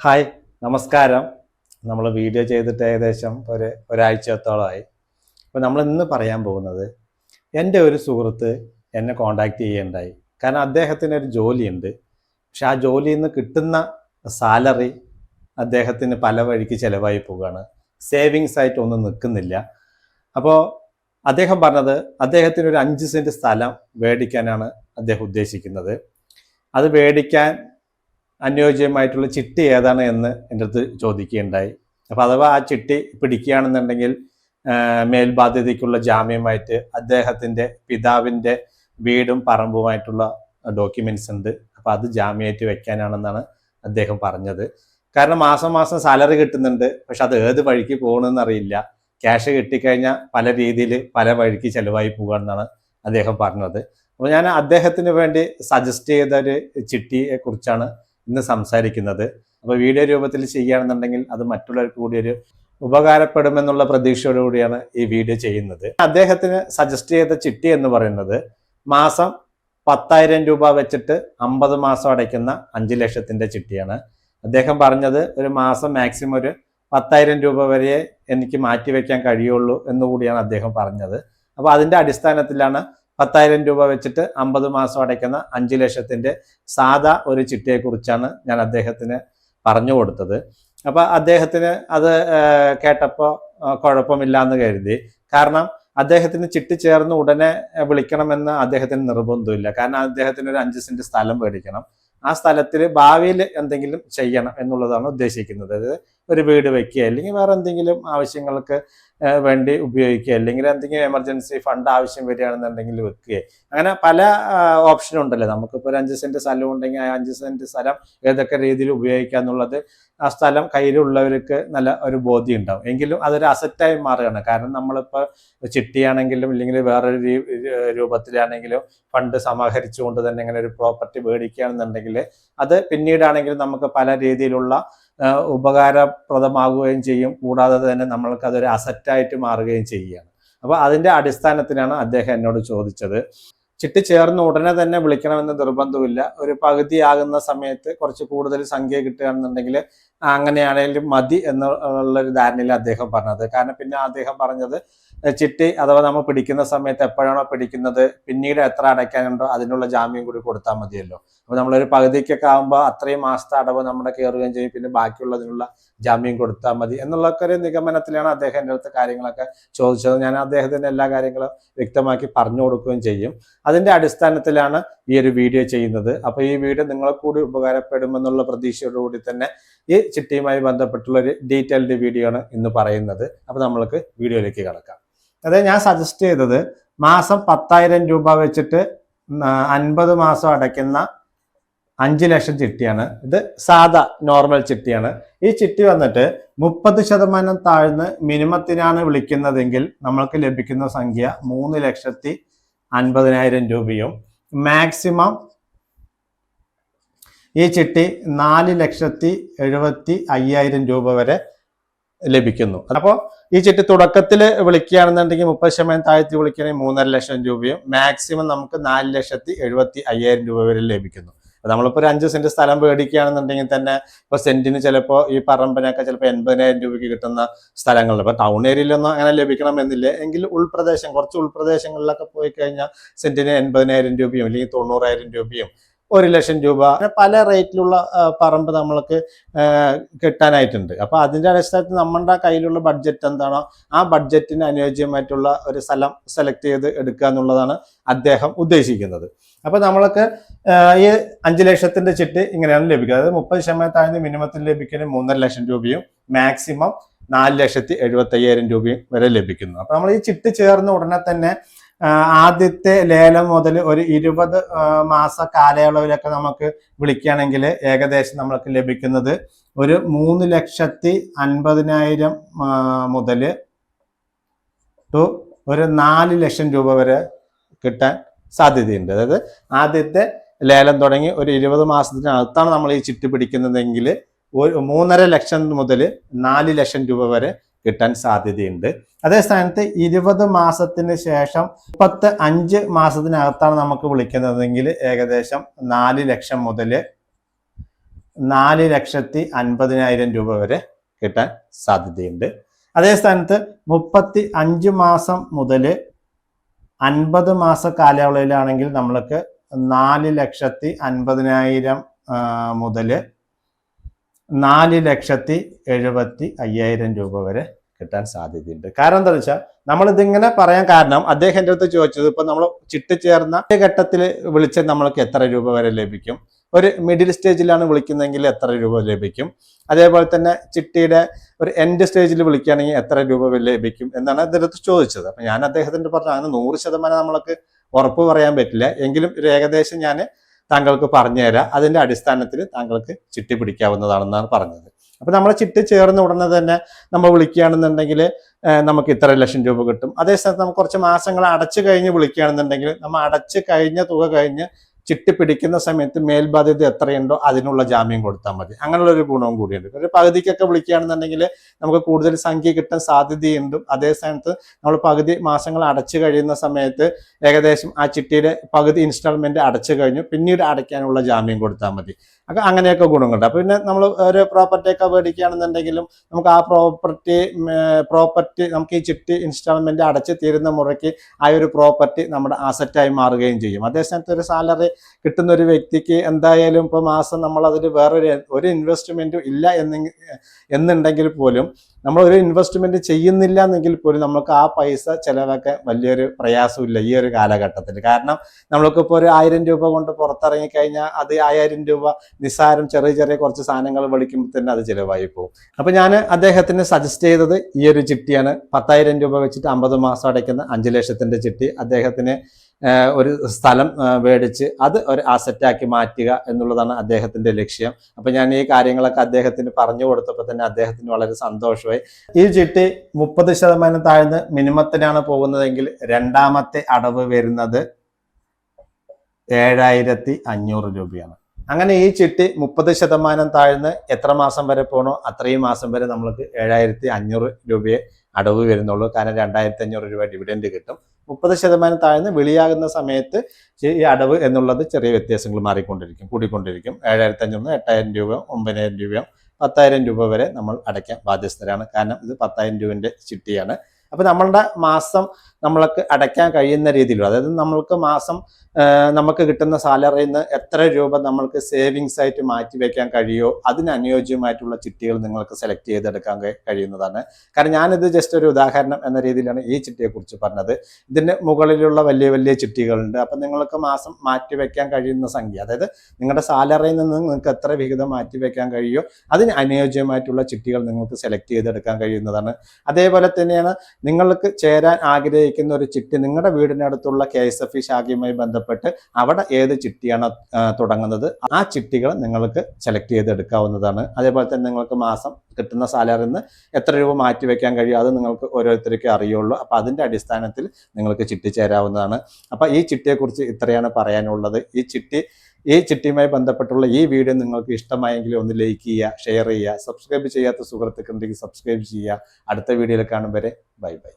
Hi നമസ്കാരം. നമ്മൾ video ചെയ്തിട്ട് ഏകദേശം ഒരു ഒരാഴ്ചത്തോളമായി. അപ്പോൾ നമ്മൾ ഇന്ന് പറയാൻ പോകുന്നത് എന്റെ ഒരു സുഹൃത്ത് എന്നെ കോണ്ടാക്ട് ചെയ്യുകയുണ്ടായി കാരണം അദ്ദേഹത്തിന് ഒരു ജോലിയുണ്ട്. പക്ഷെ ആ ജോലിയിൽ നിന്ന് കിട്ടുന്ന സാലറി അദ്ദേഹത്തിന് പല വഴിക്ക് ചിലവായി പോവുകയാണ്. സേവിങ്സ് ആയിട്ട് ഒന്നും നിൽക്കുന്നില്ല. അപ്പോൾ അദ്ദേഹം പറഞ്ഞത് അദ്ദേഹത്തിന് ഒരു അഞ്ച് സെന്റ് സ്ഥലം മേടിക്കാനാണ് അദ്ദേഹം ഉദ്ദേശിക്കുന്നത്. അത് മേടിക്കാൻ അനുയോജ്യമായിട്ടുള്ള ചിട്ടി ഏതാണ് എന്ന് എന്റെ അടുത്ത് ചോദിക്കുകയുണ്ടായി. അപ്പോൾ അഥവാ ആ ചിട്ടി പിടിക്കുകയാണെന്നുണ്ടെങ്കിൽ മേൽബാധ്യതയ്ക്കുള്ള ജാമ്യമായിട്ട് അദ്ദേഹത്തിന്റെ പിതാവിന്റെ വീടും പറമ്പുമായിട്ടുള്ള ഡോക്യുമെന്റ്സ് ഉണ്ട്. അപ്പോൾ അത് ജാമ്യമായിട്ട് വെക്കാനാണെന്നാണ് അദ്ദേഹം പറഞ്ഞത്. കാരണം മാസം മാസം സാലറി കിട്ടുന്നുണ്ട്. പക്ഷെ അത് ഏത് വഴിക്ക് പോകണമെന്ന് അറിയില്ല. ക്യാഷ് കിട്ടിക്കഴിഞ്ഞാൽ പല രീതിയിൽ പല വഴിക്ക് ചിലവായി പോകുകയെന്നാണ് അദ്ദേഹം പറഞ്ഞത്. അപ്പോൾ ഞാൻ അദ്ദേഹത്തിന് വേണ്ടി സജസ്റ്റ് ചെയ്ത ഒരു ചിട്ടിയെ കുറിച്ചാണ് ഇന്ന് സംസാരിക്കുന്നത്. അപ്പോൾ വീഡിയോ രൂപത്തിൽ ചെയ്യുകയാണെന്നുണ്ടെങ്കിൽ അത് മറ്റുള്ളവർക്ക് കൂടി ഒരു ഉപകാരപ്പെടുമെന്നുള്ള പ്രതീക്ഷയോടുകൂടിയാണ് ഈ വീഡിയോ ചെയ്യുന്നത്. അദ്ദേഹത്തിന് സജസ്റ്റ് ചെയ്ത ചിട്ടി എന്ന് പറയുന്നത് മാസം പത്തായിരം രൂപ വെച്ചിട്ട് അമ്പത് മാസം അടയ്ക്കുന്ന അഞ്ച് ലക്ഷത്തിന്റെ ചിട്ടിയാണ്. അദ്ദേഹം പറഞ്ഞത് ഒരു മാസം മാക്സിമം ഒരു പത്തായിരം രൂപ വരെ എനിക്ക് മാറ്റിവെക്കാൻ കഴിയുള്ളൂ എന്നുകൂടിയാണ് അദ്ദേഹം പറഞ്ഞത്. അപ്പോൾ അതിന്റെ അടിസ്ഥാനത്തിലാണ് പത്തായിരം രൂപ വെച്ചിട്ട് അമ്പത് മാസം അടയ്ക്കുന്ന അഞ്ച് ലക്ഷത്തിന്റെ സാധാ ഒരു ചിട്ടിയെക്കുറിച്ചാണ് ഞാൻ അദ്ദേഹത്തിന് പറഞ്ഞു കൊടുത്തത്. അപ്പോൾ അദ്ദേഹത്തിന് അത് കേട്ടപ്പോൾ കുഴപ്പമില്ല എന്ന് കരുതി. കാരണം അദ്ദേഹത്തിന് ചിട്ടി ചേർന്ന് ഉടനെ വിളിക്കണമെന്ന് അദ്ദേഹത്തിന് നിർബന്ധമില്ല. കാരണം അദ്ദേഹത്തിന് ഒരു അഞ്ച് സെന്റ് സ്ഥലം മേടിക്കണം. ആ സ്ഥലത്തിൽ ഭാവിയിൽ എന്തെങ്കിലും ചെയ്യണം എന്നുള്ളതാണ് ഉദ്ദേശിക്കുന്നത്. അതായത് ഒരു വീട് വെക്കുക അല്ലെങ്കിൽ വേറെ എന്തെങ്കിലും ആവശ്യങ്ങൾക്ക് വേണ്ടി ഉപയോഗിക്കുക അല്ലെങ്കിൽ എന്തെങ്കിലും എമർജൻസി ഫണ്ട് ആവശ്യം വരികയാണെന്നുണ്ടെങ്കിൽ വെക്കുക. അങ്ങനെ പല ഓപ്ഷനും ഉണ്ടല്ലോ. നമുക്കിപ്പോൾ ഒരു അഞ്ച് സെന്റ് സ്ഥലം ഉണ്ടെങ്കിൽ ആ അഞ്ച് സെന്റ് സ്ഥലം ഏതൊക്കെ രീതിയിൽ ഉപയോഗിക്കുക എന്നുള്ളത് ആ സ്ഥലം കയ്യിലുള്ളവർക്ക് നല്ല ഒരു ബോധ്യം ഉണ്ടാവും. എങ്കിലും അതൊരു അസറ്റായി മാറുകയാണ്. കാരണം നമ്മളിപ്പോൾ ചിട്ടിയാണെങ്കിലും ഇല്ലെങ്കിൽ വേറൊരു രൂപത്തിലാണെങ്കിലും ഫണ്ട് സമാഹരിച്ചുകൊണ്ട് തന്നെ ഇങ്ങനെ ഒരു പ്രോപ്പർട്ടി മേടിക്കുകയാണെന്നുണ്ടെങ്കിൽ അത് പിന്നീടാണെങ്കിലും നമുക്ക് പല രീതിയിലുള്ള ഉപകാരപ്രദമാകുകയും ചെയ്യും. കൂടാതെ തന്നെ നമ്മൾക്ക് അതൊരു അസറ്റായിട്ട് മാറുകയും ചെയ്യുകയാണ്. അപ്പോൾ അതിന്റെ അടിസ്ഥാനത്തിലാണ് അദ്ദേഹം എന്നോട് ചോദിച്ചത്. ചിട്ടി ചേർന്ന് ഉടനെ തന്നെ വിളിക്കണമെന്ന് നിർബന്ധമില്ല. ഒരു പകുതിയാകുന്ന സമയത്ത് കുറച്ച് കൂടുതൽ സംഖ്യ കിട്ടുകയാണെന്നുണ്ടെങ്കിൽ അങ്ങനെയാണെങ്കിലും മതി എന്നുള്ളൊരു ധാരണയിൽ അദ്ദേഹം പറഞ്ഞത്. കാരണം പിന്നെ അദ്ദേഹം പറഞ്ഞത് ചിട്ടി അഥവാ നമ്മൾ പിടിക്കുന്ന സമയത്ത് എപ്പോഴാണോ പിടിക്കുന്നത് പിന്നീട് എത്ര അടയ്ക്കാനുണ്ടോ അതിനുള്ള ജാമ്യം കൂടി കൊടുത്താൽ മതിയല്ലോ. അപ്പൊ നമ്മളൊരു പകുതിക്കൊക്കെ ആകുമ്പോൾ അത്രയും മാസത്തെ അടവ് നമ്മുടെ കയറുകയും ചെയ്യും പിന്നെ ബാക്കിയുള്ളതിനുള്ള ജാമ്യം കൊടുത്താൽ മതി എന്നുള്ളൊക്കെ ഒരു നിഗമനത്തിലാണ് അദ്ദേഹം എന്റെ അടുത്ത് കാര്യങ്ങളൊക്കെ ചോദിച്ചത്. ഞാൻ അദ്ദേഹത്തിന്റെ എല്ലാ കാര്യങ്ങളും വ്യക്തമാക്കി പറഞ്ഞു കൊടുക്കുകയും ചെയ്യും. അതിന്റെ അടിസ്ഥാനത്തിലാണ് ഈ ഒരു വീഡിയോ ചെയ്യുന്നത്. അപ്പൊ ഈ വീഡിയോ നിങ്ങളെ കൂടി ഉപകാരപ്പെടുമെന്നുള്ള പ്രതീക്ഷയോടുകൂടി തന്നെ ഈ ചിട്ടിയുമായി ബന്ധപ്പെട്ടുള്ള ഒരു ഡീറ്റെയിൽഡ് വീഡിയോ ആണ് ഇന്ന് പറയുന്നത്. അപ്പൊ നമ്മൾക്ക് വീഡിയോയിലേക്ക് കിടക്കാം. അതായത് ഞാൻ സജസ്റ്റ് ചെയ്തത് മാസം പത്തായിരം രൂപ വെച്ചിട്ട് അൻപത് മാസം അടയ്ക്കുന്ന അഞ്ച് ലക്ഷം ചിട്ടിയാണ്. ഇത് സാധാ നോർമൽ ചിട്ടിയാണ്. ഈ ചിട്ടി വന്നിട്ട് മുപ്പത് ശതമാനം താഴ്ന്ന് മിനിമത്തിനാണ് വിളിക്കുന്നതെങ്കിൽ നമ്മൾക്ക് ലഭിക്കുന്ന സംഖ്യ മൂന്ന് ലക്ഷത്തി അൻപതിനായിരം രൂപയും മാക്സിമം ഈ ചിട്ടി നാല് ലക്ഷത്തി എഴുപത്തി അയ്യായിരം രൂപ വരെ ലഭിക്കുന്നു. അപ്പോൾ ഈ ചിട്ടി തുടക്കത്തിൽ വിളിക്കുകയാണെന്നുണ്ടെങ്കിൽ മുപ്പത് ശതമാനം താഴ്ത്തി വിളിക്കുകയാണെങ്കിൽ മൂന്നര ലക്ഷം രൂപയും മാക്സിമം നമുക്ക് നാല് ലക്ഷത്തി എഴുപത്തി അയ്യായിരം രൂപ വരെ ലഭിക്കുന്നു. നമ്മളിപ്പോൾ ഒരു അഞ്ച് സെന്റ് സ്ഥലം മേടിക്കുകയാണെന്നുണ്ടെങ്കിൽ തന്നെ ഇപ്പോൾ സെന്റിന് ചിലപ്പോൾ ഈ പറമ്പിനൊക്കെ ചിലപ്പോൾ എൺപതിനായിരം രൂപയ്ക്ക് കിട്ടുന്ന സ്ഥലങ്ങളുണ്ട്. ഇപ്പോൾ ടൗൺ ഏരിയയിലൊന്നും അങ്ങനെ ലഭിക്കണമെന്നില്ല. എങ്കിൽ ഉൾപ്രദേശം കുറച്ച് ഉൾപ്രദേശങ്ങളിലൊക്കെ പോയി കഴിഞ്ഞാൽ സെന്റിന് എൺപതിനായിരം രൂപയും അല്ലെങ്കിൽ തൊണ്ണൂറായിരം രൂപയും ഒരു ലക്ഷം രൂപ. പല റേറ്റിലുള്ള പറമ്പ് നമ്മൾക്ക് കിട്ടാനായിട്ടുണ്ട്. അപ്പൊ അതിന്റെ അടിസ്ഥാനത്തിൽ നമ്മുടെ കയ്യിലുള്ള ബഡ്ജറ്റ് എന്താണോ ആ ബഡ്ജറ്റിന് അനുയോജ്യമായിട്ടുള്ള ഒരു സ്ഥലം സെലക്ട് ചെയ്ത് എടുക്കുക എന്നുള്ളതാണ് അദ്ദേഹം ഉദ്ദേശിക്കുന്നത്. അപ്പോൾ നമ്മൾക്ക് ഈ അഞ്ച് ലക്ഷത്തിന്റെ ചിട്ട് ഇങ്ങനെയാണ് ലഭിക്കുക അതായത് മുപ്പത് ശതമാനം താഴ്ന്ന മിനിമത്തിൽ ലഭിക്കുന്ന മൂന്നര ലക്ഷം രൂപയും മാക്സിമം നാല് ലക്ഷത്തി എഴുപത്തി അയ്യായിരം രൂപയും വരെ ലഭിക്കുന്നു. അപ്പോൾ നമ്മൾ ഈ ചിട്ട് ചേർന്ന ഉടനെ തന്നെ ആദ്യത്തെ ലേലം മുതൽ ഒരു ഇരുപത് മാസ കാലയളവിലൊക്കെ നമുക്ക് വിളിക്കുകയാണെങ്കിൽ ഏകദേശം നമ്മൾക്ക് ലഭിക്കുന്നത് ഒരു മൂന്ന് ലക്ഷത്തി അൻപതിനായിരം മുതൽ ടു ഒരു നാല് ലക്ഷം രൂപ വരെ കിട്ടാൻ സാധ്യതയുണ്ട്. അതായത് ആദ്യത്തെ ലേലം തുടങ്ങി ഒരു ഇരുപത് മാസത്തിനകത്താണ് നമ്മൾ ഈ ചിട്ടി പിടിക്കുന്നതെങ്കിൽ ഒരു മൂന്നര ലക്ഷം മുതൽ നാല് ലക്ഷം രൂപ വരെ കിട്ടാൻ സാധ്യതയുണ്ട്. അതേ സ്ഥാനത്ത് ഇരുപത് മാസത്തിന് ശേഷം മുപ്പത്ത് അഞ്ച് മാസത്തിനകത്താണ് നമുക്ക് വിളിക്കുന്നതെങ്കിൽ ഏകദേശം നാല് ലക്ഷം മുതൽ നാല് ലക്ഷത്തി അൻപതിനായിരം രൂപ വരെ കിട്ടാൻ സാധ്യതയുണ്ട്. അതേ സ്ഥാനത്ത് മുപ്പത്തി അഞ്ച് മാസം മുതൽ അൻപത് മാസ കാലയളവിലാണെങ്കിൽ നമ്മൾക്ക് നാല് ലക്ഷത്തി അൻപതിനായിരം മുതൽ നാല് ലക്ഷത്തി എഴുപത്തി അയ്യായിരം രൂപ വരെ കിട്ടാൻ സാധ്യതയുണ്ട്. കാരണം എന്താ വെച്ചാൽ നമ്മൾ ഇതിങ്ങനെ പറയാൻ കാരണം അദ്ദേഹം എന്റെ അടുത്ത് ചോദിച്ചത് ഇപ്പൊ നമ്മൾ ചിട്ടി ചേർന്ന ഘട്ടത്തിൽ വിളിച്ച നമ്മൾക്ക് എത്ര രൂപ വരെ ലഭിക്കും? ഒരു മിഡിൽ സ്റ്റേജിലാണ് വിളിക്കുന്നതെങ്കിൽ എത്ര രൂപ ലഭിക്കും? അതേപോലെ തന്നെ ചിട്ടിയുടെ ഒരു എൻഡ് സ്റ്റേജിൽ വിളിക്കുകയാണെങ്കിൽ എത്ര രൂപ ലഭിക്കും എന്നാണ് അദ്ദേഹത്തെ ചോദിച്ചത്. അപ്പൊ ഞാൻ അദ്ദേഹത്തിന്റെ പറഞ്ഞു അങ്ങനെ നൂറ് ശതമാനം നമ്മൾക്ക് ഉറപ്പ് പറയാൻ പറ്റില്ല. എങ്കിലും ഒരു ഏകദേശം ഞാൻ താങ്കൾക്ക് പറഞ്ഞുതരാം. അതിന്റെ അടിസ്ഥാനത്തിൽ താങ്കൾക്ക് ചിട്ടി പിടിക്കാവുന്നതാണെന്നാണ് പറഞ്ഞത്. അപ്പൊ നമ്മൾ ചിട്ടി ചേർന്ന് ഉടനെ തന്നെ നമ്മൾ വിളിക്കുകയാണെന്നുണ്ടെങ്കിൽ നമുക്ക് ഇത്ര ലക്ഷം രൂപ കിട്ടും. അതേ സമയത്ത് നമുക്ക് കുറച്ച് മാസങ്ങൾ അടച്ചു കഴിഞ്ഞ് വിളിക്കുകയാണെന്നുണ്ടെങ്കിൽ നമ്മൾ അടച്ചു കഴിഞ്ഞ തുക കഴിഞ്ഞ് ചിട്ടി പിടിക്കുന്ന സമയത്ത് മേൽബാധ്യത എത്രയുണ്ടോ അതിനുള്ള ജാമ്യം കൊടുത്താൽ മതി. അങ്ങനെയുള്ള ഒരു ഗുണവും കൂടിയുണ്ട്. ഒരു പകുതിക്കൊക്കെ വിളിക്കുകയാണെന്നുണ്ടെങ്കിൽ നമുക്ക് കൂടുതൽ സംഖ്യ കിട്ടാൻ സാധ്യതയുണ്ട്. അതേ സമയത്ത് നമ്മൾ പകുതി മാസങ്ങൾ അടച്ചു കഴിയുന്ന സമയത്ത് ഏകദേശം ആ ചിട്ടിയുടെ പകുതി ഇൻസ്റ്റാൾമെന്റ് അടച്ചു കഴിഞ്ഞു. പിന്നീട് അടയ്ക്കാനുള്ള ജാമ്യം കൊടുത്താൽ മതി. അപ്പൊ അങ്ങനെയൊക്കെ ഗുണങ്ങളുണ്ട്. അപ്പൊ പിന്നെ നമ്മൾ ഒരു പ്രോപ്പർട്ടി ഒക്കെ മേടിക്കുകയാണെന്നുണ്ടെങ്കിലും നമുക്ക് ആ പ്രോപ്പർട്ടി പ്രോപ്പർട്ടി നമുക്ക് ഈ ചിട്ടി ഇൻസ്റ്റാൾമെന്റ് അടച്ചു തീരുന്ന മുറയ്ക്ക് ആ ഒരു പ്രോപ്പർട്ടി നമ്മുടെ ആസറ്റായി മാറുകയും ചെയ്യും. അതേസമയത്ത് ഒരു സാലറി കിട്ടുന്ന ഒരു വ്യക്തിക്ക് എന്തായാലും ഇപ്പോൾ മാസം നമ്മൾ അതിൽ വേറൊരു ഒരു ഇൻവെസ്റ്റ്മെന്റും ഇല്ല എന്നെങ്കിൽ എന്നുണ്ടെങ്കിൽ പോലും നമ്മൾ ഒരു ഇൻവെസ്റ്റ്മെന്റ് ചെയ്യുന്നില്ല എന്നെങ്കിൽ പോലും നമുക്ക് ആ പൈസ ചിലവാക്കാൻ വലിയൊരു പ്രയാസമില്ല ഈ ഒരു കാലഘട്ടത്തിൽ. കാരണം നമ്മൾക്കിപ്പോൾ ഒരു ആയിരം രൂപ കൊണ്ട് പുറത്തിറങ്ങി കഴിഞ്ഞാൽ അത് ആയിരം രൂപ നിസ്സാരം ചെറിയ ചെറിയ കുറച്ച് സാധനങ്ങൾ വിളിക്കുമ്പോൾ തന്നെ അത് ചിലവായി പോകും. അപ്പൊ ഞാൻ അദ്ദേഹത്തിന് സജസ്റ്റ് ചെയ്തത് ഈ ഒരു ചിട്ടിയാണ്. പത്തായിരം രൂപ വെച്ചിട്ട് അമ്പത് മാസം അടയ്ക്കുന്ന അഞ്ച് ലക്ഷത്തിന്റെ ചിട്ടി. അദ്ദേഹത്തിന് ഒരു സ്ഥലം മേടിച്ച് അത് ഒരു അസറ്റാക്കി മാറ്റുക എന്നുള്ളതാണ് അദ്ദേഹത്തിന്റെ ലക്ഷ്യം. അപ്പൊ ഞാൻ ഈ കാര്യങ്ങളൊക്കെ അദ്ദേഹത്തിന് പറഞ്ഞു കൊടുത്തപ്പോൾ തന്നെ അദ്ദേഹത്തിന് വളരെ സന്തോഷമായി. ഈ ചിട്ടി മുപ്പത് ശതമാനം താഴ്ന്ന് മിനിമത്തിനാണ് പോകുന്നതെങ്കിൽ രണ്ടാമത്തെ അടവ് വരുന്നത് ഏഴായിരത്തി അഞ്ഞൂറ് രൂപയാണ്. അങ്ങനെ ഈ ചിട്ടി മുപ്പത് ശതമാനം താഴ്ന്ന് എത്ര മാസം വരെ പോകണോ അത്രയും മാസം വരെ നമ്മൾക്ക് ഏഴായിരത്തി അഞ്ഞൂറ് രൂപയെ അടവ് വരുന്നുള്ളൂ. കാരണം രണ്ടായിരത്തി അഞ്ഞൂറ് രൂപ ഡിവിഡൻഡ് കിട്ടും. മുപ്പത് ശതമാനം താഴ്ന്ന് വെളിയാകുന്ന സമയത്ത് ഈ അടവ് എന്നുള്ളത് ചെറിയ വ്യത്യാസങ്ങൾ മാറിക്കൊണ്ടിരിക്കും കൂടിക്കൊണ്ടിരിക്കും. ഏഴായിരത്തി അഞ്ഞൂറ് എട്ടായിരം രൂപ ഒമ്പതിനായിരം രൂപയോ പത്തായിരം രൂപ വരെ നമ്മൾ അടയ്ക്കാൻ ബാധ്യസ്ഥരാണ്. കാരണം ഇത് പത്തായിരം രൂപന്റെ ചിട്ടിയാണ്. അപ്പൊ നമ്മളുടെ മാസം നമ്മൾക്ക് അടയ്ക്കാൻ കഴിയുന്ന രീതിയിലും അതായത് നമ്മൾക്ക് മാസം നമുക്ക് കിട്ടുന്ന സാലറിയിൽ നിന്ന് എത്ര രൂപ നമ്മൾക്ക് സേവിങ്സ് ആയിട്ട് മാറ്റി വെക്കാൻ കഴിയുമോ അതിന് അനുയോജ്യമായിട്ടുള്ള ചിട്ടികൾ നിങ്ങൾക്ക് സെലക്ട് ചെയ്തെടുക്കാൻ കഴിയുന്നതാണ്. കാരണം ഞാനിത് ജസ്റ്റ് ഒരു ഉദാഹരണം എന്ന രീതിയിലാണ് ഈ ചിട്ടിയെക്കുറിച്ച് പറഞ്ഞത്. ഇതിന് മുകളിലുള്ള വലിയ വലിയ ചിട്ടികളുണ്ട്. അപ്പം നിങ്ങൾക്ക് മാസം മാറ്റി വെക്കാൻ കഴിയുന്ന സംഖ്യ അതായത് നിങ്ങളുടെ സാലറിയിൽ നിന്ന് നിങ്ങൾക്ക് എത്ര വിഹിതം മാറ്റി വെക്കാൻ കഴിയുമോ അതിന് അനുയോജ്യമായിട്ടുള്ള ചിട്ടികൾ നിങ്ങൾക്ക് സെലക്ട് ചെയ്തെടുക്കാൻ കഴിയുന്നതാണ്. അതേപോലെ തന്നെയാണ് നിങ്ങൾക്ക് ചേരാൻ ആഗ്രഹിക്കുന്ന ഒരു ചിട്ടി നിങ്ങളുടെ വീടിനടുത്തുള്ള കെ എസ് എഫ് ഇ ശാഖയുമായി ബന്ധപ്പെട്ട് അവിടെ ഏത് ചിട്ടിയാണ് തുടങ്ങുന്നത് ആ ചിട്ടികൾ നിങ്ങൾക്ക് സെലക്ട് ചെയ്തെടുക്കാവുന്നതാണ്. അതേപോലെ തന്നെ നിങ്ങൾക്ക് മാസം കിട്ടുന്ന സാലറിയിൽ നിന്ന് എത്ര രൂപ മാറ്റി വെക്കാൻ കഴിയും അത് നിങ്ങൾക്ക് ഓരോരുത്തർക്കും അറിയുള്ളൂ. അപ്പോൾ അതിന്റെ അടിസ്ഥാനത്തിൽ നിങ്ങൾക്ക് ചിട്ടി ചേരാവുന്നതാണ്. അപ്പോൾ ഈ ചിട്ടിയെക്കുറിച്ച് ഇത്രയാണ് പറയാനുള്ളത്. ഈ ചിട്ടി ഈ ചിട്ടിയുമായി ബന്ധപ്പെട്ടുള്ള ഈ വീഡിയോ നിങ്ങൾക്ക് ഇഷ്ടമായെങ്കിൽ ഒന്ന് ലൈക്ക് ചെയ്യുക ഷെയർ ചെയ്യുക സബ്സ്ക്രൈബ് ചെയ്യാത്ത സുഹൃത്തുക്കളുണ്ടെങ്കിൽ സബ്സ്ക്രൈബ് ചെയ്യുക. അടുത്ത വീഡിയോയിൽ കാണും വരെ. Bye bye